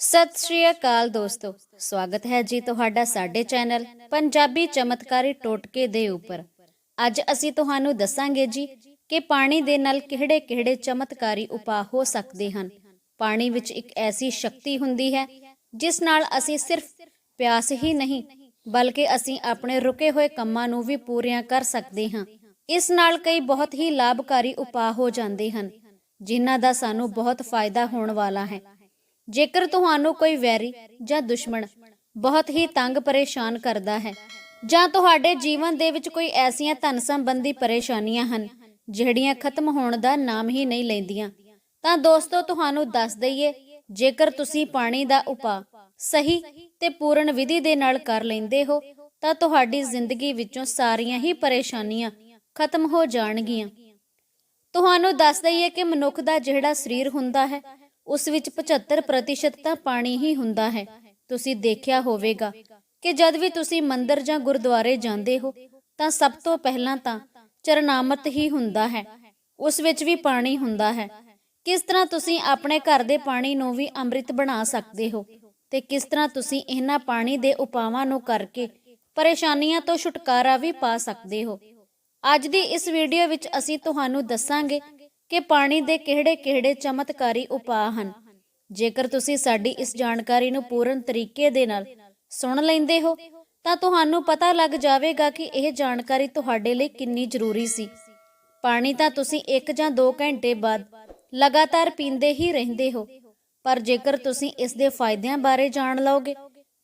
ਸਤਿ ਸ਼੍ਰੀ ਅਕਾਲ ਦੋਸਤੋ। ਸਵਾਗਤ ਹੈ ਜੀ ਤੁਹਾਡਾ ਸਾਡੇ ਚੈਨਲ ਪੰਜਾਬੀ ਚਮਤਕਾਰੀ ਟੋਟਕੇ ਦੇ ਉੱਪਰ। ਅੱਜ ਅਸੀਂ ਤੁਹਾਨੂੰ ਦੱਸਾਂਗੇ ਜੀ ਕਿ ਪਾਣੀ ਦੇ ਨਾਲ ਕਿਹੜੇ-ਕਿਹੜੇ ਚਮਤਕਾਰੀ ਉਪਾਅ ਹੋ ਸਕਦੇ ਹਨ। ਪਾਣੀ ਵਿੱਚ ਇੱਕ ਐਸੀ ਸ਼ਕਤੀ ਹੁੰਦੀ ਹੈ, ਜਿਸ ਨਾਲ ਅਸੀਂ ਸਿਰਫ ਪਿਆਸ ਹੀ ਨਹੀਂ, ਬਲਕਿ ਅਸੀਂ ਆਪਣੇ ਰੁਕੇ ਹੋਏ ਕੰਮਾਂ ਨੂੰ ਵੀ ਪੂਰੀਆਂ ਕਰ ਸਕਦੇ ਹਾਂ। ਇਸ ਨਾਲ ਕਈ ਬਹੁਤ ਹੀ ਲਾਭਕਾਰੀ ਉਪਾਅ ਹੋ ਜਾਂਦੇ ਹਨ, ਜਿਨ੍ਹਾਂ ਦਾ ਸਾਨੂੰ ਬਹੁਤ ਫਾਇਦਾ ਹੋਣ ਵਾਲਾ ਹੈ। ਜੇਕਰ ਤੁਹਾਨੂੰ ਕੋਈ ਵੈਰੀ ਜਾਂ ਦੁਸ਼ਮਣ ਬਹੁਤ ਹੀ ਤੰਗ ਪਰੇਸ਼ਾਨ ਕਰਦਾ ਹੈ, ਜਾਂ ਤੁਹਾਡੇ ਜੀਵਨ ਦੇ ਵਿੱਚ ਕੋਈ ਐਸੀਆਂ ਧਨ ਸੰਬੰਧੀ ਪਰੇਸ਼ਾਨੀਆਂ ਹਨ ਜਿਹੜੀਆਂ ਖਤਮ ਹੋਣ ਦਾ ਨਾਮ ਹੀ ਨਹੀਂ ਲੈਂਦੀਆਂ, ਤਾਂ ਦੋਸਤੋ ਤੁਹਾਨੂੰ ਦੱਸ ਦਈਏ, ਜੇਕਰ ਤੁਸੀਂ ਪਾਣੀ ਦਾ ਉਪਾਅ ਸਹੀ ਤੇ ਪੂਰਨ ਵਿਧੀ ਦੇ ਨਾਲ ਕਰ ਲੈਂਦੇ ਹੋ, ਤਾਂ ਤੁਹਾਡੀ ਜ਼ਿੰਦਗੀ ਵਿੱਚੋਂ ਸਾਰੀਆਂ ਹੀ ਪਰੇਸ਼ਾਨੀਆਂ ਖਤਮ ਹੋ ਜਾਣਗੀਆਂ। ਤੁਹਾਨੂੰ ਦੱਸ ਦਈਏ ਕਿ ਮਨੁੱਖ ਦਾ ਜਿਹੜਾ ਸਰੀਰ ਹੁੰਦਾ ਹੈ ਉਸ ਵਿੱਚ 75% ਤਾਂ ਪਾਣੀ ਹੀ ਹੁੰਦਾ ਹੈ। ਤੁਸੀਂ ਦੇਖਿਆ ਹੋਵੇਗਾ ਕਿ ਜਦ ਵੀ ਤੁਸੀਂ ਮੰਦਿਰ ਜਾਂ ਗੁਰਦੁਆਰੇ ਜਾਂਦੇ ਹੋ, ਤਾਂ ਸਭ ਤੋਂ ਪਹਿਲਾਂ ਤਾਂ ਚਰਨਾਮਤ ਹੀ ਹੁੰਦਾ ਹੈ। ਉਸ ਵਿੱਚ ਵੀ ਪਾਣੀ ਹੁੰਦਾ ਹੈ। ਕਿਸ ਤਰ੍ਹਾਂ ਤੁਸੀਂ ਆਪਣੇ ਘਰ ਦੇ ਪਾਣੀ ਨੂੰ ਵੀ ਅੰਮ੍ਰਿਤ ਬਣਾ ਸਕਦੇ ਹੋ ਤੇ ਕਿਸ ਤਰ੍ਹਾਂ ਤੁਸੀਂ ਇਹਨਾਂ ਪਾਣੀ ਦੇ ਉਪਾਵਾਂ ਨੂੰ ਕਰਕੇ ਪਰੇਸ਼ਾਨੀਆਂ ਤੋਂ ਛੁਟਕਾਰਾ ਵੀ ਪਾ ਸਕਦੇ ਹੋ? ਅੱਜ ਦੀ ਇਸ ਵੀਡੀਓ ਵਿੱਚ ਅਸੀਂ ਤੁਹਾਨੂੰ ਦੱਸਾਂਗੇ ਕਿ ਪਾਣੀ ਦੇ ਕਿਹੜੇ-ਕਿਹੜੇ ਚਮਤਕਾਰੀ ਉਪਾਅ ਹਨ। ਜੇਕਰ ਤੁਸੀਂ ਸਾਡੀ ਇਸ ਜਾਣਕਾਰੀ ਨੂੰ ਪੂਰਨ ਤਰੀਕੇ ਦੇ ਨਾਲ ਸੁਣ ਲੈਂਦੇ ਹੋ, ਤਾਂ ਤੁਹਾਨੂੰ ਪਤਾ ਲੱਗ ਜਾਵੇਗਾ ਕਿ ਇਹ ਜਾਣਕਾਰੀ ਤੁਹਾਡੇ ਲਈ ਕਿੰਨੀ ਜ਼ਰੂਰੀ ਸੀ। ਪਾਣੀ ਤਾਂ ਤੁਸੀਂ 1 ਜਾਂ 2 ਘੰਟੇ ਬਾਅਦ ਲਗਾਤਾਰ ਪੀਂਦੇ ਹੀ ਰਹਿੰਦੇ ਹੋ, ਪਰ ਜੇਕਰ ਤੁਸੀਂ ਇਸ ਦੇ ਫਾਇਦਿਆਂ ਬਾਰੇ ਜਾਣ ਲਓਗੇ,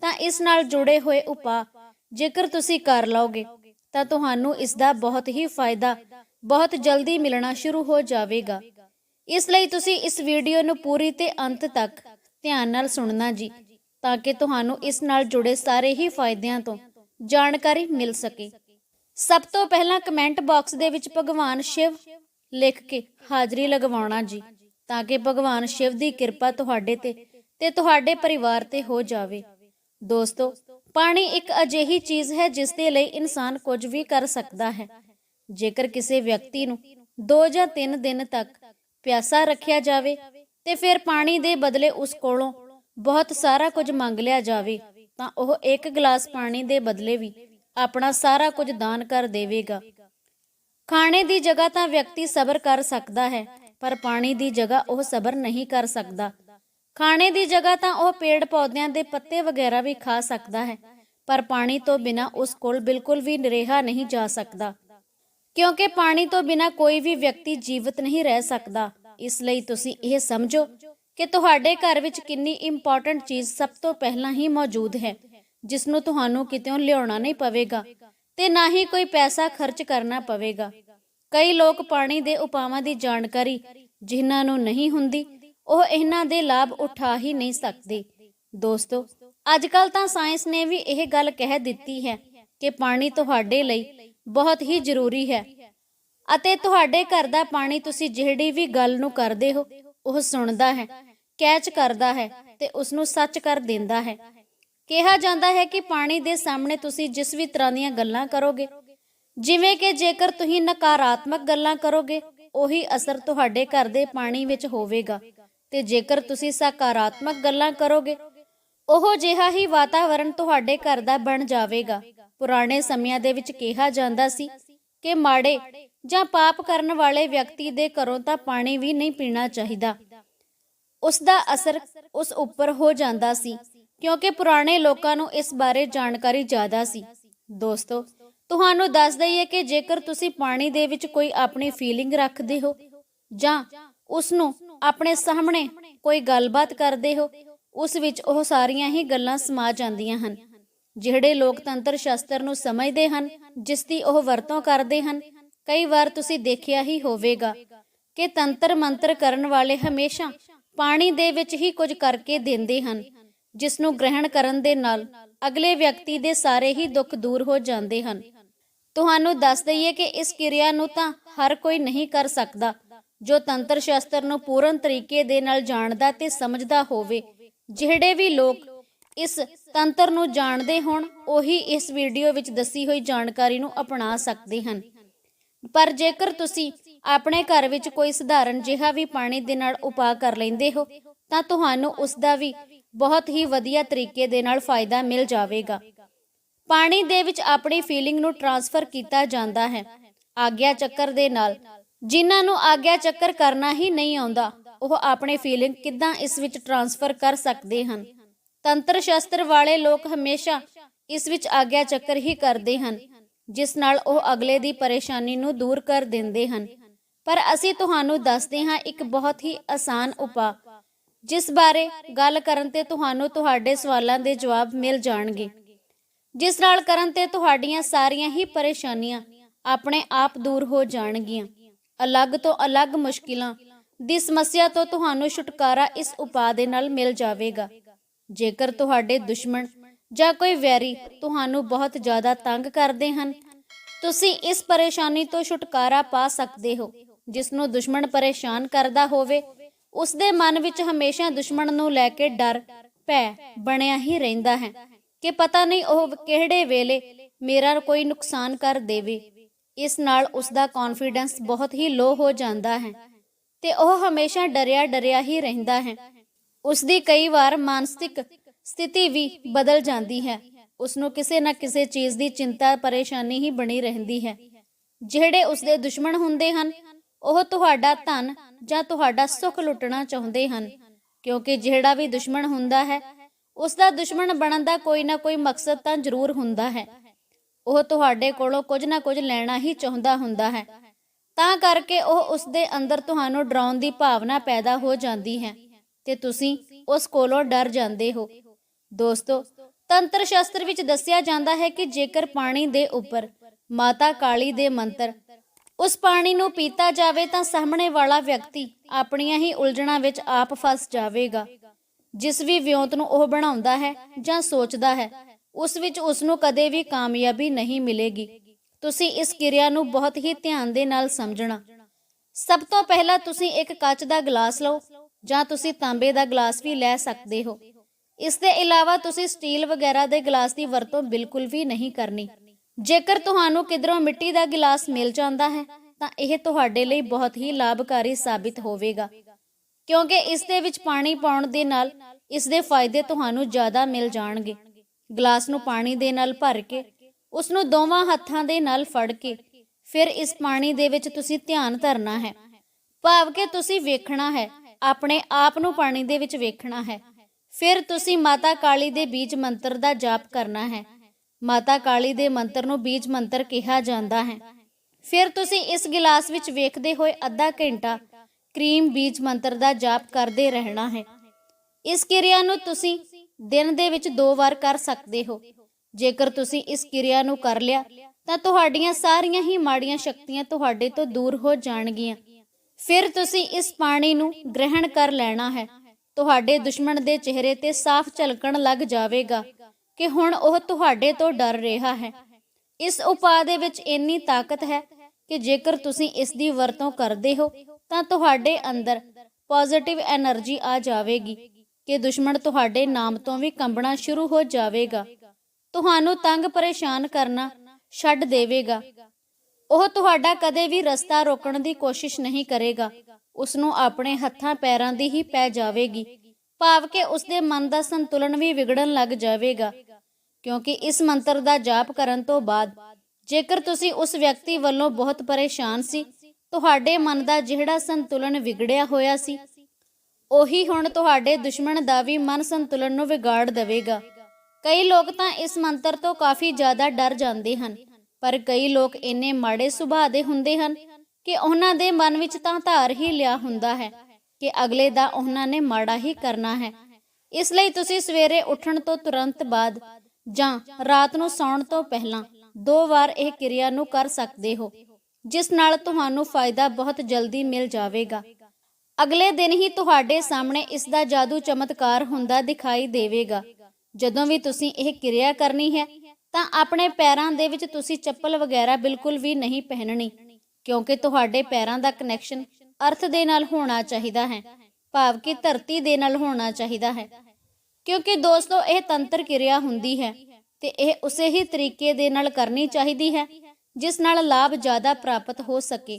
ਤਾਂ ਇਸ ਨਾਲ ਜੁੜੇ ਹੋਏ ਉਪਾਅ ਜੇਕਰ ਤੁਸੀਂ ਕਰ ਲਓਗੇ, ਤਾਂ ਤੁਹਾਨੂੰ ਇਸ ਦਾ ਬਹੁਤ ਹੀ ਫਾਇਦਾ ਬਹੁਤ ਜਲਦੀ ਮਿਲਣਾ ਸ਼ੁਰੂ ਹੋ ਜਾਵੇਗਾ। ਇਸ ਲਈ ਤੁਸੀਂ ਇਸ ਵੀਡੀਓ ਨੂੰ ਪੂਰੀ ਤੇ ਅੰਤ ਤੱਕ ਧਿਆਨ ਨਾਲ ਸੁਣਨਾ ਜੀ, ਤਾਂ ਕਿ ਤੁਹਾਨੂੰ ਇਸ ਨਾਲ ਜੁੜੇ ਸਾਰੇ ਹੀ ਫਾਇਦਿਆਂ ਤੋਂ ਜਾਣਕਾਰੀ ਮਿਲ ਸਕੇ। ਸਭ ਤੋਂ ਪਹਿਲਾਂ ਕਮੈਂਟ ਬਾਕਸ ਦੇ ਵਿੱਚ ਭਗਵਾਨ ਸ਼ਿਵ ਲਿਖ ਕੇ ਹਾਜ਼ਰੀ ਲਗਵਾਉਣਾ ਜੀ, ਤਾਂ ਕਿ ਭਗਵਾਨ ਸ਼ਿਵ ਦੀ ਕਿਰਪਾ ਤੁਹਾਡੇ ਤੇ ਤੇ ਤੁਹਾਡੇ ਪਰਿਵਾਰ ਤੇ ਹੋ ਜਾਵੇ। ਦੋਸਤੋ, ਪਾਣੀ ਇੱਕ ਅਜਿਹੀ ਚੀਜ਼ ਹੈ ਜਿਸ ਦੇ ਲਈ ਇਨਸਾਨ ਕੁਝ ਵੀ ਕਰ ਸਕਦਾ ਹੈ। ਜੇਕਰ ਕਿਸੇ ਵਿਅਕਤੀ ਨੂੰ 2 ਜਾਂ 3 ਦਿਨ ਤੱਕ ਪਿਆਸਾ ਰੱਖਿਆ ਜਾਵੇ ਤੇ ਫਿਰ ਪਾਣੀ ਦੇ ਬਦਲੇ ਉਸ ਕੋਲੋਂ ਬਹੁਤ ਸਾਰਾ ਕੁਝ ਮੰਗ ਲਿਆ ਜਾਵੇ, ਤਾਂ ਉਹ ਇੱਕ ਗਲਾਸ ਪਾਣੀ ਦੇ ਬਦਲੇ ਵੀ ਆਪਣਾ ਸਾਰਾ ਕੁਝ ਦਾਨ ਕਰ ਦੇਵੇਗਾ। ਖਾਣੇ ਦੀ ਜਗ੍ਹਾ ਤਾਂ ਵਿਅਕਤੀ ਸਬਰ ਕਰ ਸਕਦਾ ਹੈ, ਪਰ ਪਾਣੀ ਦੀ ਜਗ੍ਹਾ ਉਹ ਸਬਰ ਨਹੀਂ ਕਰ ਸਕਦਾ। ਖਾਣੇ ਦੀ ਜਗ੍ਹਾ ਤਾਂ ਉਹ ਪੇੜ ਪੌਦਿਆਂ ਦੇ ਪੱਤੇ ਵਗੈਰਾ ਵੀ ਖਾ ਸਕਦਾ ਹੈ, ਪਰ ਪਾਣੀ ਤੋਂ ਬਿਨਾ ਉਸ ਕੋਲ ਬਿਲਕੁਲ ਵੀ ਨਿਰੇਹਾ ਨਹੀਂ ਜਾ ਸਕਦਾ। ਕਿਉਂਕਿ ਪਾਣੀ ਤੋਂ ਬਿਨਾ ਕੋਈ ਵੀ ਵਿਅਕਤੀ ਜੀਵਤ ਨਹੀਂ ਰਹਿ ਸਕਦਾ। ਇਸ ਲਈ ਤੁਸੀਂ ਇਹ ਸਮਝੋ ਕਿ ਤੁਹਾਡੇ ਘਰ ਵਿੱਚ ਕਿੰਨੀ ਇੰਪੋਰਟੈਂਟ ਚੀਜ਼ ਸਭ ਤੋਂ ਪਹਿਲਾਂ ਹੀ ਮੌਜੂਦ ਹੈ ਜਿਸ ਨੂੰ ਤੁਹਾਨੂੰ ਕਿਤੇੋਂ ਲਿਆਉਣਾ ਨਹੀਂ ਪਵੇਗਾ ਤੇ ਨਾ ਹੀ ਕੋਈ ਪੈਸਾ ਖਰਚ ਕਰਨਾ ਪਵੇਗਾ। ਕਈ ਲੋਕ ਪਾਣੀ ਦੇ ਉਪਾਵਾਂ ਦੀ ਜਾਣਕਾਰੀ ਜਿਨ੍ਹਾਂ ਨੂੰ ਨਹੀਂ ਹੁੰਦੀ, ਉਹ ਇਹਨਾਂ ਦੇ ਲਾਭ ਉਠਾ ਹੀ ਨਹੀਂ ਸਕਦੇ। ਦੋਸਤੋ ਅੱਜ ਕੱਲ ਤਾਂ ਸਾਇੰਸ ਨੇ ਵੀ ਇਹ ਗੱਲ ਕਹਿ ਦਿੱਤੀ ਹੈ ਕਿ ਪਾਣੀ ਤੁਹਾਡੇ ਲਈ ਬਹੁਤ ਹੀ ਜ਼ਰੂਰੀ ਹੈ। ਅਤੇ ਤੁਹਾਡੇ ਘਰ ਦਾ ਪਾਣੀ ਤੁਸੀਂ ਜਿਹੜੀ ਵੀ ਗੱਲ ਨੂੰ ਕਰਦੇ ਹੋ, ਉਹ ਸੁਣਦਾ ਹੈ, ਕੈਚ ਕਰਦਾ ਹੈ ਤੇ ਉਸ ਨੂੰ ਸੱਚ ਕਰ ਦਿੰਦਾ ਹੈ। ਕਿਹਾ ਜਾਂਦਾ ਹੈ ਕਿ ਪਾਣੀ ਦੇ ਸਾਹਮਣੇ ਤੁਸੀਂ ਜਿਸ ਵੀ ਤਰ੍ਹਾਂ ਦੀਆਂ ਗੱਲਾਂ ਕਰੋਗੇ, ਜਿਵੇਂ ਕਿ ਜੇਕਰ ਤੁਸੀਂ ਨਕਾਰਾਤਮਕ ਗੱਲਾਂ ਕਰੋਗੇ, ਉਹੀ ਅਸਰ ਤੁਹਾਡੇ ਘਰ ਦੇ ਪਾਣੀ ਵਿੱਚ ਹੋਵੇਗਾ। ਤੇ ਜੇਕਰ ਤੁਸੀਂ ਸਕਾਰਾਤਮਕ ਗੱਲਾਂ ਕਰੋਗੇ, ਉਹ ਜਿਹਾ ਹੀ ਵਾਤਾਵਰਣ ਤੁਹਾਡੇ ਘਰ ਦਾ ਬਣ ਜਾਵੇਗਾ। ਪੁਰਾਣੇ ਸਮਿਆਂ ਦੇ ਵਿੱਚ ਕਿਹਾ ਜਾਂਦਾ ਸੀ ਕਿ ਮਾੜੇ ਜਾਂ ਪਾਪ ਕਰਨ ਵਾਲੇ ਵਿਅਕਤੀ ਦੇ ਘਰੋਂ ਤਾਂ ਪਾਣੀ ਵੀ ਨਹੀਂ ਪੀਣਾ ਚਾਹੀਦਾ। ਉਸ ਦਾ ਅਸਰ ਉਸ ਉੱਪਰ ਹੋ ਜਾਂਦਾ ਸੀ, ਕਿਉਂਕਿ ਪੁਰਾਣੇ ਲੋਕਾਂ ਨੂੰ ਇਸ ਬਾਰੇ ਜਾਣਕਾਰੀ ਜ਼ਿਆਦਾ ਸੀ। ਦੋਸਤੋ, ਤੁਹਾਨੂੰ ਦੱਸ ਦਈਏ ਕਿ ਜੇਕਰ ਤੁਸੀਂ ਪਾਣੀ ਦੇ ਵਿੱਚ ਕੋਈ ਆਪਣੀ ਫੀਲਿੰਗ ਰੱਖਦੇ ਹੋ ਜਾਂ ਉਸ ਨੂੰ ਆਪਣੇ ਸਾਹਮਣੇ ਕੋਈ ਗੱਲਬਾਤ ਕਰਦੇ ਹੋ, ਉਸ ਵਿੱਚ ਉਹ ਸਾਰੀਆਂ ਹੀ ਗੱਲਾਂ ਸਮਾ ਜਾਂਦੀਆਂ ਹਨ। ਜਿਹੜੇ ਲੋਕ ਤੰਤਰ ਸ਼ਾਸਤਰ ਨੂੰ ਸਮਝਦੇ ਹਨ, ਜਿਸ ਦੀ ਉਹ ਵਰਤੋਂ ਕਰਦੇ ਹਨ, ਕਈ ਵਾਰ ਤੁਸੀਂ ਦੇਖਿਆ ਹੀ ਹੋਵੇਗਾ ਕਿ ਤੰਤਰ ਮੰਤਰ ਕਰਨ ਵਾਲੇ ਹਮੇਸ਼ਾ ਪਾਣੀ ਦੇ ਵਿੱਚ ਹੀ ਕੁਝ ਕਰਕੇ ਦਿੰਦੇ ਹਨ, ਜਿਸ ਨੂੰ ਗ੍ਰਹਿਣ ਕਰਨ ਦੇ ਨਾਲ ਅਗਲੇ ਵਿਅਕਤੀ ਦੇ ਸਾਰੇ ਹੀ ਦੁੱਖ ਦੂਰ ਹੋ ਜਾਂਦੇ ਹਨ। ਤੁਹਾਨੂੰ ਦੱਸ ਦਈਏ ਕਿ ਇਸ ਕਿਰਿਆ ਨੂੰ ਤਾਂ ਹਰ ਕੋਈ ਨਹੀਂ ਕਰ ਸਕਦਾ, ਜੋ ਤੰਤਰ ਸ਼ਾਸਤਰ ਨੂੰ ਪੂਰਨ ਤਰੀਕੇ ਦੇ ਨਾਲ ਜਾਣਦਾ ਤੇ ਸਮਝਦਾ ਹੋਵੇ, ਜਿਹੜੇ ਵੀ ਲੋਕ ਇਸ ਤੰਤਰ ਨੂੰ ਜਾਣਦੇ ਹੋਣ ਉਹੀ ਇਸ ਵੀਡੀਓ ਵਿੱਚ ਦੱਸੀ ਹੋਈ ਜਾਣਕਾਰੀ ਨੂੰ ਅਪਣਾ ਸਕਦੇ ਹਨ। ਪਰ ਜੇਕਰ ਤੁਸੀਂ ਆਪਣੇ ਘਰ ਵਿੱਚ ਕੋਈ ਸਧਾਰਨ ਜਿਹਾ ਵੀ ਪਾਣੀ ਦੇ ਨਾਲ ਉਪਾਅ ਕਰ ਲੈਂਦੇ ਹੋ, ਤਾਂ ਤੁਹਾਨੂੰ ਉਸ ਦਾ ਵੀ ਬਹੁਤ ਹੀ ਵਧੀਆ ਤਰੀਕੇ ਦੇ ਨਾਲ ਫਾਇਦਾ ਮਿਲ ਜਾਵੇਗਾ। ਪਾਣੀ ਦੇ ਵਿੱਚ ਆਪਣੀ ਫੀਲਿੰਗ ਨੂੰ ਟ੍ਰਾਂਸਫਰ ਕੀਤਾ ਜਾਂਦਾ ਹੈ। ਆਗਿਆ ਚੱਕਰ ਦੇ ਨਾਲ, ਜਿਨ੍ਹਾਂ ਨੂੰ ਆਗਿਆ ਚੱਕਰ ਕਰਨਾ ਹੀ ਨਹੀਂ ਆਉਂਦਾ, ਉਹ ਆਪਣੇ ਫੀਲਿੰਗ ਕਿੱਦਾਂ ਇਸ ਵਿੱਚ ਟ੍ਰਾਂਸਫਰ ਕਰ ਸਕਦੇ ਹਨ? ਤੰਤਰ ਸ਼ਾਸਤਰ ਵਾਲੇ ਲੋਕ ਹਮੇਸ਼ਾ ਇਸ ਵਿੱਚ ਆਗਿਆ ਚੱਕਰ ਹੀ ਕਰਦੇ ਹਨ, ਜਿਸ ਨਾਲ ਉਹ ਅਗਲੇ ਦੀ ਪਰੇਸ਼ਾਨੀ ਨੂੰ ਦੂਰ ਕਰ ਦਿੰਦੇ ਹਨ। ਪਰ ਅਸੀਂ ਤੁਹਾਨੂੰ ਦੱਸਦੇ ਹਾਂ ਇੱਕ ਬਹੁਤ ਹੀ ਆਸਾਨ ਉਪਾਅ, ਜਿਸ ਬਾਰੇ ਗੱਲ ਕਰਨ ਤੇ ਤੁਹਾਨੂੰ ਤੁਹਾਡੇ ਸਵਾਲਾਂ ਦੇ ਜਵਾਬ ਮਿਲ ਜਾਣਗੇ। ਜਿਸ ਨਾਲ ਕਰਨ ਤੇ ਤੁਹਾਡੀਆਂ ਸਾਰੀਆਂ ਹੀ ਪਰੇਸ਼ਾਨੀਆਂ ਆਪਣੇ ਆਪ ਦੂਰ ਹੋ ਜਾਣਗੀਆਂ। ਅਲੱਗ ਤੋਂ ਅਲੱਗ ਮੁਸ਼ਕਿਲਾਂ ਦੀ ਸਮੱਸਿਆ ਤੋਂ ਤੁਹਾਨੂੰ ਛੁਟਕਾਰਾ ਇਸ ਉਪਾਅ ਦੇ ਨਾਲ ਮਿਲ ਜਾਵੇਗਾ। ਜੇਕਰ ਤੁਹਾਡੇ ਦੁਸ਼ਮਣ ਜਾਂ ਕੋਈ ਵੈਰੀ ਤੁਹਾਨੂੰ ਬਹੁਤ ਜ਼ਿਆਦਾ ਤੰਗ ਕਰਦੇ ਹਨ, ਤੁਸੀਂ ਇਸ ਪਰੇਸ਼ਾਨੀ ਤੋਂ ਛੁਟਕਾਰਾ ਪਾ ਸਕਦੇ ਹੋ। ਜਿਸ ਨੂੰ ਦੁਸ਼ਮਣ ਪਰੇਸ਼ਾਨ ਕਰਦਾ ਹੋਵੇ ਉਸ ਦੇ ਮਨ ਵਿੱਚ ਹਮੇਸ਼ਾ ਦੁਸ਼ਮਣ ਨੂੰ ਲੈ ਕੇ ਡਰ, ਭੈ ਬਣਿਆ ਹੀ ਰਹਿੰਦਾ ਹੈ ਕਿ ਪਤਾ ਨਹੀਂ ਉਹ ਕਿਹੜੇ ਵੇਲੇ ਮੇਰਾ ਕੋਈ ਨੁਕਸਾਨ ਕਰ ਦੇਵੇ। ਇਸ ਨਾਲ ਉਸ ਦਾ ਕੌਨਫੀਡੈਂਸ ਬਹੁਤ ਹੀ ਲੋ ਹੋ ਜਾਂਦਾ ਹੈ ਤੇ ਉਹ ਹਮੇਸ਼ਾ ਡਰਿਆ ਡਰਿਆ ਹੀ ਰਹਿੰਦਾ ਹੈ। ਉਸ ਦੀ ਕਈ ਵਾਰ ਮਾਨਸਿਕ ਸਥਿਤੀ ਵੀ ਬਦਲ ਜਾਂਦੀ ਹੈ। ਉਸ ਨੂੰ ਕਿਸੇ ਨਾ ਕਿਸੇ ਚੀਜ਼ ਦੀ ਚਿੰਤਾ, ਪਰੇਸ਼ਾਨੀ ਹੀ ਬਣੀ ਰਹਿੰਦੀ ਹੈ। ਜਿਹੜੇ ਉਸ ਦੇ ਦੁਸ਼ਮਣ ਹੁੰਦੇ ਹਨ, ਉਹ ਤੁਹਾਡਾ ਧਨ ਜਾਂ ਤੁਹਾਡਾ ਸੁੱਖ ਲੁੱਟਣਾ ਚਾਹੁੰਦੇ ਹਨ, ਕਿਉਂਕਿ ਜਿਹੜਾ ਵੀ ਦੁਸ਼ਮਣ ਹੁੰਦਾ ਹੈ ਉਸ ਦਾ ਦੁਸ਼ਮਣ ਬਣਨ ਦਾ ਕੋਈ ਨਾ ਕੋਈ ਮਕਸਦ ਤਾਂ ਜ਼ਰੂਰ ਹੁੰਦਾ ਹੈ। ਉਹ ਤੁਹਾਡੇ ਕੋਲੋਂ ਕੁਝ ਨਾ ਕੁਝ ਲੈਣਾ ਹੀ ਚਾਹੁੰਦਾ ਹੁੰਦਾ ਹੈ। ਤਾਂ ਕਰਕੇ ਉਹ ਉਸ ਦੇ ਅੰਦਰ ਤੁਹਾਨੂੰ ਡਰਾਉਣ ਦੀ ਭਾਵਨਾ ਪੈਦਾ ਹੋ ਜਾਂਦੀ ਹੈ। ਤੇ ਤੁਸੀਂ ਉਸ ਕੋਲੋਂ ਡਰ ਜਾਂਦੇ ਹੋ। ਦੋਸਤੋ ਤੰਤਰ ਸ਼ਾਸਤਰ ਵਿੱਚ ਦੱਸਿਆ ਜਾਂਦਾ ਹੈ ਕਿ ਜੇਕਰ ਪਾਣੀ ਦੇ ਉੱਪਰ ਮਾਤਾ ਕਾਲੀ ਦੇ ਮੰਤਰ, ਉਸ ਪਾਣੀ ਨੂੰ ਪੀਤਾ ਜਾਵੇ ਤਾਂ ਸਾਹਮਣੇ ਵਾਲਾ ਵਿਅਕਤੀ ਆਪਣੀਆਂ ਹੀ ਉਲਝਣਾਂ ਵਿੱਚ ਆਪ ਫਸ ਜਾਵੇਗਾ। ਜਿਸ ਵੀ ਵਿਉਂਤ ਨੂੰ ਉਹ ਬਣਾਉਂਦਾ ਹੈ ਜਾਂ ਸੋਚਦਾ ਹੈ, ਉਸ ਵਿੱਚ ਉਸ ਨੂੰ ਕਦੇ ਵੀ ਕਾਮਯਾਬੀ ਨਹੀਂ ਮਿਲੇਗੀ। ਤੁਸੀਂ ਇਸ ਕਿਰਿਆ ਨੂੰ ਬਹੁਤ ਹੀ ਧਿਆਨ ਦੇ ਨਾਲ ਸਮਝਣਾ। ਸਭ ਤੋਂ ਪਹਿਲਾਂ ਤੁਸੀਂ ਇੱਕ ਕੱਚ ਦਾ ਗਲਾਸ ਲਓ। ਜਾਂ ਤੁਸੀਂ ਤਾਂਬੇ ਦਾ ਗਲਾਸ ਵੀ ਲੈ ਸਕਦੇ ਹੋ। ਇਸ ਦੇ ਇਲਾਵਾ ਤੁਸੀਂ ਸਟੀਲ ਵਗੈਰਾ ਦੇ ਗਲਾਸ ਦੀ ਵਰਤੋਂ ਬਿਲਕੁਲ ਵੀ ਨਹੀਂ ਕਰਨੀ। ਜੇਕਰ ਤੁਹਾਨੂੰ ਕਿਧਰੋਂ ਮਿੱਟੀ ਦਾ ਗਲਾਸ ਮਿਲ ਜਾਂਦਾ ਹੈ, ਤਾਂ ਇਹ ਤੁਹਾਡੇ ਲਈ ਬਹੁਤ ਹੀ ਲਾਭਕਾਰੀ ਸਾਬਿਤ ਹੋਵੇਗਾ। ਕਿਉਂਕਿ ਇਸ ਦੇ ਵਿੱਚ ਪਾਣੀ ਪਾਉਣ ਦੇ ਨਾਲ ਇਸ ਦੇ ਫਾਇਦੇ ਤੁਹਾਨੂੰ ਜ਼ਿਆਦਾ ਮਿਲ ਜਾਣਗੇ। ਗਲਾਸ ਨੂੰ ਪਾਣੀ ਦੇ ਨਾਲ ਭਰ ਕੇ, ਉਸ ਨੂੰ ਦੋਵਾਂ ਹੱਥਾਂ ਦੇ ਨਾਲ ਫੜ ਕੇ, ਫਿਰ ਇਸ ਪਾਣੀ ਦੇ ਵਿੱਚ ਤੁਸੀਂ ਧਿਆਨ ਧਰਨਾ ਹੈ। ਭਾਵ ਕਿ ਤੁਸੀਂ ਵੇਖਣਾ ਹੈ ਆਪਣੇ ਆਪ ਨੂੰ ਪਾਣੀ ਦੇ ਵਿੱਚ ਵੇਖਣਾ ਹੈ। ਫਿਰ ਤੁਸੀਂ ਮਾਤਾ ਕਾਲੀ ਦੇ ਬੀਜ ਮੰਤਰ ਦਾ ਜਾਪ ਕਰਨਾ ਹੈ। ਮਾਤਾ ਕਾਲੀ ਦੇ ਮੰਤਰ ਨੂੰ ਬੀਜ ਮੰਤਰ ਕਿਹਾ ਜਾਂਦਾ ਹੈ। ਫਿਰ ਤੁਸੀਂ ਇਸ ਗਿਲਾਸ ਵਿੱਚ ਵੇਖਦੇ ਹੋਏ ਅੱਧਾ ਘੰਟਾ ਕਰੀਮ ਬੀਜ ਮੰਤਰ ਦਾ ਜਾਪ ਕਰਦੇ ਰਹਿਣਾ ਹੈ। ਇਸ ਕਿਰਿਆ ਨੂੰ ਤੁਸੀਂ ਦਿਨ ਦੇ ਵਿੱਚ ਦੋ ਵਾਰ ਕਰ ਸਕਦੇ ਹੋ। ਜੇਕਰ ਤੁਸੀਂ ਇਸ ਕਿਰਿਆ ਨੂੰ ਕਰ ਲਿਆ, ਤਾਂ ਤੁਹਾਡੀਆਂ ਸਾਰੀਆਂ ਹੀ ਮਾੜੀਆਂ ਸ਼ਕਤੀਆਂ ਤੁਹਾਡੇ ਤੋਂ ਦੂਰ ਹੋ ਜਾਣਗੀਆਂ। ਫਿਰ ਤੁਸੀਂ ਇਸ ਪਾਣੀ ਨੂੰ ਗ੍ਰਹਿਣ ਕਰ ਲੈਣਾ ਹੈ। ਤੁਹਾਡੇ ਦੁਸ਼ਮਣ ਦੇ ਚਿਹਰੇ ਤੇ ਸਾਫ਼ ਝਲਕਣ ਲੱਗ ਜਾਵੇਗਾ ਕਿ ਹੁਣ ਉਹ ਤੁਹਾਡੇ ਤੋਂ ਡਰ ਰਿਹਾ ਹੈ। ਇਸ ਉਪਾਅ ਦੇ ਵਿੱਚ ਇੰਨੀ ਤਾਕਤ ਹੈ ਕਿ ਜੇਕਰ ਤੁਸੀਂ ਇਸ ਦੀ ਵਰਤੋਂ ਕਰਦੇ ਹੋ, ਤਾਂ ਤੁਹਾਡੇ ਅੰਦਰ ਪੋਜ਼ਿਟਿਵ એનર્ਜੀ ਆ ਜਾਵੇਗੀ ਕਿ ਦੁਸ਼ਮਣ ਤੁਹਾਡੇ ਨਾਮ ਤੋਂ ਵੀ ਕੰਬਣਾ ਸ਼ੁਰੂ ਹੋ ਜਾਵੇਗਾ। ਤੁਹਾਨੂੰ ਤੰਗ ਪਰੇਸ਼ਾਨ ਕਰਨਾ ਛੱਡ ਦੇਵੇਗਾ ਉਹ ਤੁਹਾਡਾ ਕਦੇ ਵੀ ਰਸਤਾ ਰੋਕਣ ਦੀ ਕੋਸ਼ਿਸ਼ ਨਹੀਂ ਕਰੇਗਾ। ਉਸ ਨੂੰ ਆਪਣੇ ਹੱਥਾਂ ਪੈਰਾਂ ਦੀ ਹੀ ਪੈ ਜਾਵੇਗੀ। ਭਾਵ ਕਿ ਉਸ ਦੇ ਮਨ ਦਾ ਸੰਤੁਲਨ ਵੀ ਵਿਗੜਨ ਲੱਗ ਜਾਵੇਗਾ। ਕਿਉਂਕਿ ਇਸ ਮੰਤਰ ਦਾ ਜਾਪ ਕਰਨ ਤੋਂ ਬਾਅਦ, ਜੇਕਰ ਤੁਸੀਂ ਉਸ ਵਿਅਕਤੀ ਵੱਲੋਂ ਬਹੁਤ ਪਰੇਸ਼ਾਨ ਸੀ, ਤੁਹਾਡੇ ਮਨ ਦਾ ਜਿਹੜਾ ਸੰਤੁਲਨ ਵਿਗੜਿਆ ਹੋਇਆ ਸੀ, ਉਹੀ ਹੁਣ ਤੁਹਾਡੇ ਦੁਸ਼ਮਣ ਦਾ ਵੀ ਮਨ ਸੰਤੁਲਨ ਨੂੰ ਵਿਗਾੜ ਦੇਵੇਗਾ। ਕਈ ਲੋਕ ਤਾਂ ਇਸ ਮੰਤਰ ਤੋਂ ਕਾਫੀ ਜ਼ਿਆਦਾ ਡਰ ਜਾਂਦੇ ਹਨ। ਪਰ ਕਈ ਲੋਕ ਇੰਨੇ ਮਾੜੇ ਸੁਭਾਅ ਦੇ ਹੁੰਦੇ ਹਨ ਕਿ ਉਹਨਾਂ ਦੇ ਮਨ ਵਿੱਚ ਤਾਂ ਧਾਰ ਹੀ ਲਿਆ ਹੁੰਦਾ ਹੈ ਕਿ ਅਗਲੇ ਦਾ ਉਹਨਾਂ ਨੇ ਮਾੜਾ ਹੀ ਕਰਨਾ ਹੈ। ਇਸ ਲਈ ਤੁਸੀਂ ਸਵੇਰੇ ਉੱਠਣ ਤੋਂ ਤੁਰੰਤ ਬਾਅਦ ਜਾਂ ਰਾਤ ਨੂੰ ਸੌਣ ਤੋਂ ਪਹਿਲਾਂ ਦੋ ਵਾਰ ਇਹ ਕਿਰਿਆ ਨੂੰ ਕਰ ਸਕਦੇ ਹੋ, ਜਿਸ ਨਾਲ ਤੁਹਾਨੂੰ ਫਾਇਦਾ ਬਹੁਤ ਜਲਦੀ ਮਿਲ ਜਾਵੇਗਾ। ਅਗਲੇ ਦਿਨ ਹੀ ਤੁਹਾਡੇ ਸਾਹਮਣੇ ਇਸ ਦਾ ਜਾਦੂ ਚਮਤਕਾਰ ਹੁੰਦਾ ਦਿਖਾਈ ਦੇਵੇਗਾ। ਜਦੋਂ ਵੀ ਤੁਸੀਂ ਇਹ ਕਿਰਿਆ ਕਰਨੀ ਹੈ ਤਾਂ ਆਪਣੇ ਪੈਰਾਂ ਦੇ ਵਿੱਚ ਤੁਸੀਂ ਚੱਪਲ ਵਗੈਰਾ ਬਿਲਕੁਲ ਵੀ ਨਹੀਂ ਪਹਿਨਣੀ, ਕਿਉਂਕਿ ਤੁਹਾਡੇ ਪੈਰਾਂ ਦਾ ਕਨੈਕਸ਼ਨ ਅਰਥ ਦੇ ਨਾਲ ਹੋਣਾ ਚਾਹੀਦਾ ਹੈ, ਭਾਵ ਕਿ ਧਰਤੀ ਦੇ ਨਾਲ ਹੋਣਾ ਚਾਹੀਦਾ ਹੈ। ਕਿਉਂਕਿ ਦੋਸਤੋ, ਇਹ ਤੰਤਰ ਕਿਰਿਆ ਹੁੰਦੀ ਹੈ ਤੇ ਇਹ ਉਸੇ ਹੀ ਤਰੀਕੇ ਦੇ ਨਾਲ ਕਰਨੀ ਚਾਹੀਦੀ ਹੈ, ਜਿਸ ਨਾਲ ਲਾਭ ਜ਼ਿਆਦਾ ਪ੍ਰਾਪਤ ਹੋ ਸਕੇ।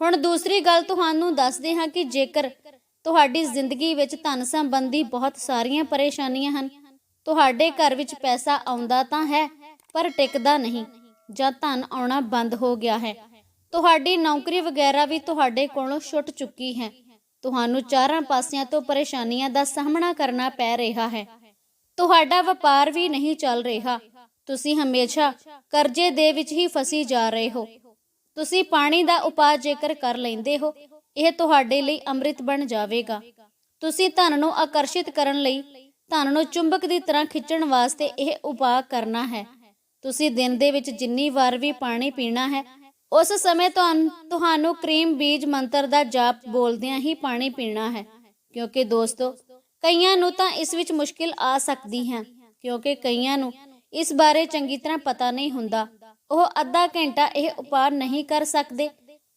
ਹੁਣ ਦੂਸਰੀ ਗੱਲ ਤੁਹਾਨੂੰ ਦੱਸਦੇ ਹਾਂ ਕਿ ਜੇਕਰ ਤੁਹਾਡੀ ਜ਼ਿੰਦਗੀ ਵਿੱਚ ਧਨ ਸੰਬੰਧੀ ਬਹੁਤ ਸਾਰੀਆਂ ਪਰੇਸ਼ਾਨੀਆਂ ਹਨ ਤੁਹਾਡੇ ਘਰ ਵਿੱਚ ਪੈਸਾ ਆਉਂਦਾ ਤਾਂ ਹੈ, ਪਰ ਟਿਕਦਾ ਨਹੀਂ, ਜਾਂ ਧਨ ਆਉਣਾ ਬੰਦ ਹੋ ਗਿਆ ਹੈ। ਤੁਹਾਡੀ ਨੌਕਰੀ ਵਗੈਰਾ ਵੀ ਤੁਹਾਡੇ ਕੋਲੋਂ ਛੁੱਟ ਚੁੱਕੀ ਹੈ। ਤੁਹਾਨੂੰ ਚਾਰਾਂ ਪਾਸਿਆਂ ਤੋਂ ਪਰੇਸ਼ਾਨੀਆਂ ਦਾ ਸਾਹਮਣਾ ਕਰਨਾ ਪੈ ਰਿਹਾ ਹੈ। ਤੁਹਾਡਾ ਵਪਾਰ ਵੀ ਨਹੀਂ ਚੱਲ ਰਿਹਾ। ਤੁਸੀਂ ਹਮੇਸ਼ਾ ਕਰਜ਼ੇ ਦੇ ਵਿੱਚ ਹੀ ਫਸੀ ਜਾ ਰਹੇ ਹੋ। ਤੁਸੀਂ ਪਾਣੀ ਦਾ ਉਪਾਅ ਜੇਕਰ ਕਰ ਲੈਂਦੇ ਹੋ, ਇਹ ਤੁਹਾਡੇ ਲਈ ਅੰਮ੍ਰਿਤ ਬਣ ਜਾਵੇਗਾ। ਤੁਸੀਂ ਧਨ ਨੂੰ ਆਕਰਸ਼ਿਤ ਕਰਨ ਲਈ ਧਨ ਨੂੰ ਚੁੰਬਕ ਦੀ ਤਰ੍ਹਾਂ ਖਿੱਚਣ ਵਾਸਤੇ ਇਹ ਉਪਾਅ ਕਰਨਾ ਹੈ। ਤੁਸੀਂ ਦਿਨ ਦੇ ਵਿੱਚ ਜਿੰਨੀ ਵਾਰ ਵੀ ਪਾਣੀ ਪੀਣਾ ਹੈ, ਉਸ ਸਮੇਂ ਤੁਹਾਨੂੰ ਤੁਹਾਨੂੰ ਬੀਜ ਮੰਤਰ ਦਾ ਜਾਪ ਬੋਲਦਿਆਂ ਹੀ ਪਾਣੀ ਪੀਣਾ ਹੈ। ਕਿਉਂਕਿ ਦੋਸਤੋ, ਕਈਆਂ ਨੂੰ ਤਾਂ ਇਸ ਵਿੱਚ ਮੁਸ਼ਕਿਲ ਆ ਸਕਦੀ ਹੈ, ਕਿਉਂਕਿ ਕਈਆਂ ਨੂੰ ਇਸ ਬਾਰੇ ਚੰਗੀ ਤਰ੍ਹਾਂ ਪਤਾ ਨਹੀਂ ਹੁੰਦਾ। ਉਹ ਅੱਧਾ ਘੰਟਾ ਇਹ ਉਪਾਅ ਨਹੀਂ ਕਰ ਸਕਦੇ,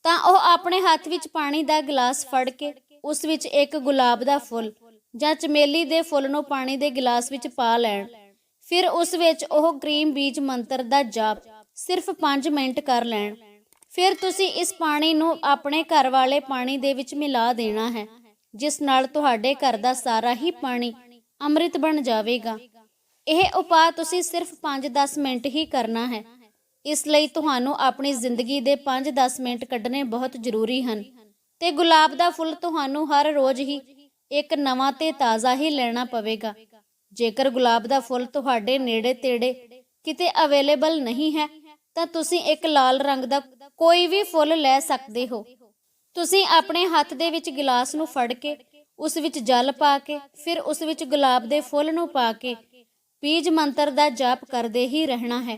ਤਾਂ ਉਹ ਆਪਣੇ ਹੱਥ ਵਿੱਚ ਪਾਣੀ ਦਾ ਗਲਾਸ ਫੜ ਕੇ ਉਸ ਵਿੱਚ ਇੱਕ ਗੁਲਾਬ ਦਾ ਫੁੱਲ ਜਾਂ ਚਮੇਲੀ ਦੇ ਫੁੱਲ ਨੂੰ ਪਾਣੀ ਦੇ ਗਲਾਸ ਵਿੱਚ ਪਾ ਲੈਣ। ਫਿਰ ਉਸ ਵਿੱਚ ਉਹ ਕਰੀਮ ਬੀਜ ਮੰਤਰ ਦਾ ਜਾਪ ਸਿਰਫ 5 ਮਿੰਟ ਕਰ ਲੈਣ। ਫਿਰ ਤੁਸੀਂ ਇਸ ਪਾਣੀ ਨੂੰ ਆਪਣੇ ਘਰ ਵਾਲੇ ਪਾਣੀ ਦੇ ਵਿੱਚ ਮਿਲਾ ਦੇਣਾ ਹੈ, ਜਿਸ ਨਾਲ ਤੁਹਾਡੇ ਘਰ ਦਾ ਸਾਰਾ ਹੀ ਪਾਣੀ ਅੰਮ੍ਰਿਤ ਬਣ ਜਾਵੇਗਾ। ਇਹ ਉਪਾਅ ਤੁਸੀਂ ਸਿਰਫ 5-10 ਮਿੰਟ ਹੀ ਕਰਨਾ ਹੈ। ਇਸ ਲਈ ਤੁਹਾਨੂੰ ਆਪਣੀ ਜ਼ਿੰਦਗੀ ਦੇ 5-10 ਮਿੰਟ ਕੱਢਣੇ ਬਹੁਤ ਜ਼ਰੂਰੀ ਹਨ ਤੇ ਗੁਲਾਬ ਦਾ ਫੁੱਲ ਤੁਹਾਨੂੰ ਹਰ ਰੋਜ਼ ਹੀ ਇੱਕ ਨਵਾਂ ਤੇ ਤਾਜ਼ਾ ਹੀ ਲੈਣਾ ਪਵੇਗਾ। ਜੇਕਰ ਗੁਲਾਬ ਦਾ ਫੁੱਲ ਤੁਹਾਡੇ ਨੇੜੇ ਤੇੜੇ ਕਿਤੇ ਅਵੇਲੇਬਲ ਨਹੀਂ ਹੈ, ਤਾਂ ਤੁਸੀਂ ਇੱਕ ਲਾਲ ਰੰਗ ਦਾ ਕੋਈ ਵੀ ਫੁੱਲ ਲੈ ਸਕਦੇ ਹੋ। ਤੁਸੀਂ ਆਪਣੇ ਹੱਥ ਦੇ ਵਿੱਚ ਗਿਲਾਸ ਨੂੰ ਫੜ ਕੇ, ਉਸ ਵਿੱਚ ਜਲ ਪਾ ਕੇ, ਫਿਰ ਉਸ ਵਿੱਚ ਗੁਲਾਬ ਦੇ ਫੁੱਲ ਨੂੰ ਪਾ ਕੇ, ਬੀਜ ਮੰਤਰ ਦਾ ਜਾਪ ਕਰਦੇ ਹੀ ਰਹਿਣਾ ਹੈ।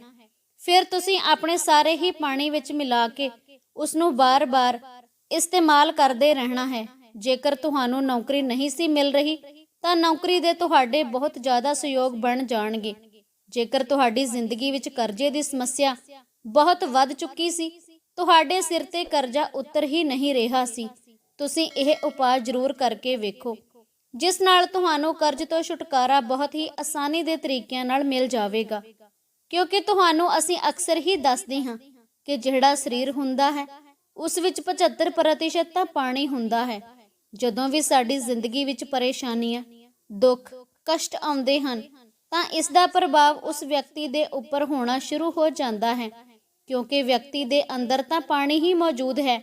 ਫਿਰ ਤੁਸੀਂ ਆਪਣੇ ਸਾਰੇ ਹੀ ਪਾਣੀ ਵਿੱਚ ਮਿਲਾ ਕੇ, ਉਸ ਨੂੰ ਬਾਰ-ਬਾਰ ਇਸਤੇਮਾਲ ਕਰਦੇ ਰਹਿਣਾ ਹੈ। ਜੇਕਰ ਤੁਹਾਨੂੰ ਨੌਕਰੀ ਨਹੀਂ ਸੀ ਮਿਲ ਰਹੀ, ਤਾਂ ਨੌਕਰੀ ਦੇ ਤੁਹਾਡੇ ਬਹੁਤ ਜ਼ਿਆਦਾ ਸਹਿਯੋਗ ਬਣ ਜਾਣਗੇ। ਜੇਕਰ ਤੁਹਾਡੀ ਜ਼ਿੰਦਗੀ ਵਿੱਚ ਕਰਜ਼ੇ ਦੀ ਸਮੱਸਿਆ ਬਹੁਤ ਵੱਧ ਚੁੱਕੀ ਸੀ, ਤੁਹਾਡੇ ਸਿਰ ਤੇ ਕਰਜ਼ਾ ਉਤਰ ਹੀ ਨਹੀਂ ਰਿਹਾ ਸੀ। ਤੁਸੀਂ ਇਹ ਉਪਾਅ ਜ਼ਰੂਰ ਕਰਕੇ ਵੇਖੋ, ਜਿਸ ਨਾਲ ਤੁਹਾਨੂੰ ਕਰਜ਼ ਤੋਂ ਛੁਟਕਾਰਾ ਬਹੁਤ ਹੀ ਆਸਾਨੀ ਦੇ ਤਰੀਕਿਆਂ ਨਾਲ ਮਿਲ ਜਾਵੇਗਾ। ਕਿਉਂਕਿ ਤੁਹਾਨੂੰ ਅਸੀਂ ਅਕਸਰ ਹੀ ਦੱਸਦੇ ਹਾਂ ਕਿ ਜਿਹੜਾ ਸਰੀਰ ਹੁੰਦਾ ਹੈ, ਉਸ ਵਿੱਚ 75% ਤਾਂ ਪਾਣੀ ਹੁੰਦਾ ਹੈ। ਜਦੋਂ ਵੀ ਸਾਡੀ ਜ਼ਿੰਦਗੀ ਵਿੱਚ ਪਰੇਸ਼ਾਨੀਆਂ ਦੁੱਖ, ਕਸ਼ਟ ਆਉਂਦੇ ਹਨ, ਤਾਂ ਇਸ ਦਾ ਪ੍ਰਭਾਵ ਉਸ ਵਿਅਕਤੀ ਦੇ ਉੱਪਰ ਹੋਣਾ ਸ਼ੁਰੂ ਹੋ ਜਾਂਦਾ ਹੈ, ਕਿਉਂਕਿ ਵਿਅਕਤੀ ਦੇ ਅੰਦਰ ਤਾਂ ਪਾਣੀ ਹੀ ਮੌਜੂਦ ਹੈ,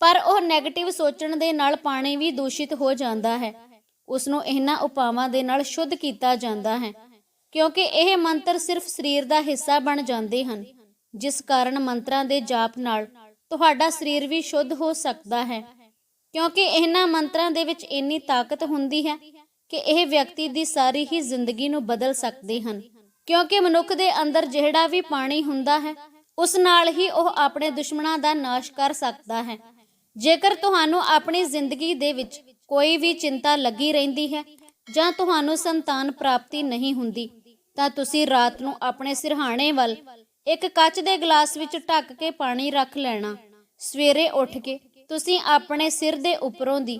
ਪਰ ਉਹ 네ਗੇਟਿਵ ਸੋਚਣ ਦੇ ਨਾਲ ਪਾਣੀ ਵੀ ਦੂਸ਼ਿਤ ਹੋ ਜਾਂਦਾ ਹੈ। ਉਸ ਨੂੰ ਇਹਨਾਂ ਉਪਾਵਾਂ ਦੇ ਨਾਲ ਸ਼ੁੱਧ ਕੀਤਾ ਜਾਂਦਾ ਹੈ, ਕਿਉਂਕਿ ਇਹ ਮੰਤਰ ਸਿਰਫ ਸਰੀਰ ਦਾ ਹਿੱਸਾ ਬਣ ਜਾਂਦੇ ਹਨ, ਜਿਸ ਕਾਰਨ ਮੰਤਰਾਂ ਦੇ ਜਾਪ ਨਾਲ ਤੁਹਾਡਾ ਸਰੀਰ ਵੀ ਸ਼ੁੱਧ ਹੋ ਸਕਦਾ ਹੈ। ਕਿਉਂਕਿ ਇਹਨਾਂ ਮੰਤਰਾਂ ਦੇ ਵਿੱਚ ਇੰਨੀ ਤਾਕਤ ਹੁੰਦੀ ਹੈ ਕਿ ਇਹ ਵਿਅਕਤੀ ਦੀ ਸਾਰੀ ਹੀ ਜ਼ਿੰਦਗੀ ਨੂੰ ਬਦਲ ਸਕਦੇ ਹਨ। ਕਿਉਂਕਿ ਮਨੁੱਖ ਦੇ ਅੰਦਰ ਜਿਹੜਾ ਵੀ ਪਾਣੀ ਹੁੰਦਾ ਹੈ, ਉਸ ਨਾਲ ਹੀ ਉਹ ਆਪਣੇ ਦੁਸ਼ਮਣਾਂ ਦਾ ਨਾਸ਼ ਕਰ ਸਕਦਾ ਹੈ। ਜੇਕਰ ਤੁਹਾਨੂੰ ਆਪਣੀ ਜ਼ਿੰਦਗੀ ਦੇ ਵਿੱਚ ਕੋਈ ਵੀ ਚਿੰਤਾ ਲੱਗੀ ਰਹਿੰਦੀ ਹੈ ਜਾਂ ਤੁਹਾਨੂੰ ਸੰਤਾਨ ਪ੍ਰਾਪਤੀ ਨਹੀਂ ਹੁੰਦੀ, ਤਾਂ ਤੁਸੀਂ ਰਾਤ ਨੂੰ ਆਪਣੇ ਸਿਰਹਾਣੇ ਵੱਲ ਇੱਕ ਕੱਚ ਦੇ ਗਲਾਸ ਵਿੱਚ ਢੱਕ ਕੇ ਪਾਣੀ ਰੱਖ ਲੈਣਾ। ਸਵੇਰੇ ਉੱਠ ਕੇ ਤੁਸੀਂ ਆਪਣੇ ਸਿਰ ਦੇ ਉੱਪਰੋਂ ਦੀ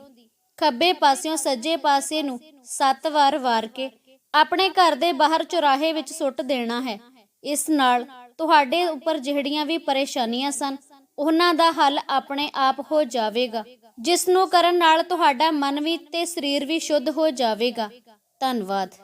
ਖੱਬੇ ਪਾਸਿਓਂ ਸੱਜੇ ਪਾਸੇ ਨੂੰ 7 ਵਾਰ ਵਾਰ ਕੇ ਆਪਣੇ ਘਰ ਦੇ ਬਾਹਰ ਚੁਰਾਹੇ ਵਿੱਚ ਸੁੱਟ ਦੇਣਾ ਹੈ। ਇਸ ਨਾਲ ਤੁਹਾਡੇ ਉੱਪਰ ਜਿਹੜੀਆਂ ਵੀ ਪਰੇਸ਼ਾਨੀਆਂ ਸਨ, ਉਹਨਾਂ ਦਾ ਹੱਲ ਆਪਣੇ ਆਪ ਹੋ ਜਾਵੇਗਾ। ਜਿਸ ਨੂੰ ਕਰਨ ਨਾਲ ਤੁਹਾਡਾ ਮਨ ਵੀ ਤੇ ਸਰੀਰ ਵੀ ਸ਼ੁੱਧ ਹੋ ਜਾਵੇਗਾ। ਧੰਨਵਾਦ।